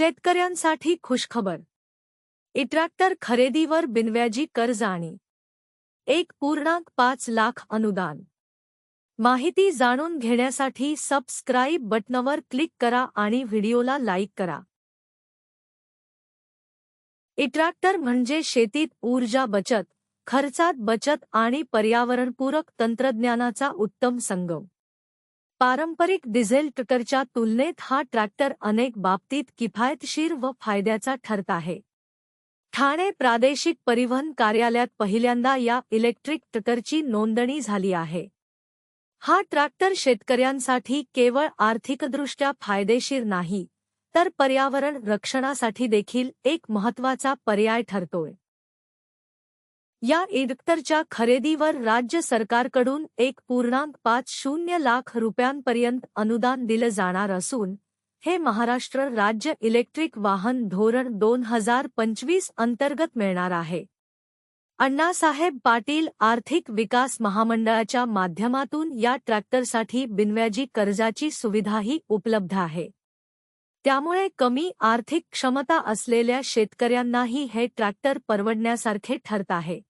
शेतकऱ्यांसाठी खुशखबर. इट्रॅक्टर खरेदीवर बिनव्याजी कर्ज आणि एक पूर्णांक पाच लाख अनुदान. माहिती जाणून घेण्यासाठी सबस्क्राईब बटनवर क्लिक करा आणि व्हिडिओला लाईक करा. इट्रॅक्टर म्हणजे शेतीत ऊर्जा बचत खर्चात बचत आणि पर्यावरणपूरक तंत्रज्ञानाचा उत्तम संगम. पारंपरिक डिझेल ट्रॅक्टरच्या तुलनेत हा ट्रॅक्टर अनेक बाबतीत किफायतशीर व फायद्याचा ठरत आहे. ठाणे प्रादेशिक परिवहन कार्यालयात पहिल्यांदा या इलेक्ट्रिक ट्रॅक्टरची नोंदणी झाली आहे. हा ट्रॅक्टर शेतकऱ्यांसाठी केवळ आर्थिकदृष्ट्या फायदेशीर नाही तर पर्यावरण रक्षणासाठी देखील एक महत्त्वाचा पर्याय ठरतोय. या इडक्टरच्या खरेदीवर राज्य सरकारकडून एक पूर्णांक पाच शून्य लाख रुपयांपर्यंत अनुदान दिलं जाणार असून हे महाराष्ट्र राज्य इलेक्ट्रिक वाहन धोरण दोन हजार पंचवीस अंतर्गत मिळणार आहे. अण्णासाहेब पाटील आर्थिक विकास महामंडळाच्या माध्यमातून या ट्रॅक्टरसाठी बिनव्याजी कर्जाची सुविधाही उपलब्ध आहे. त्यामुळे कमी आर्थिक क्षमता असलेल्या शेतकऱ्यांनाही हे ट्रॅक्टर परवडण्यासारखे ठरत आहे.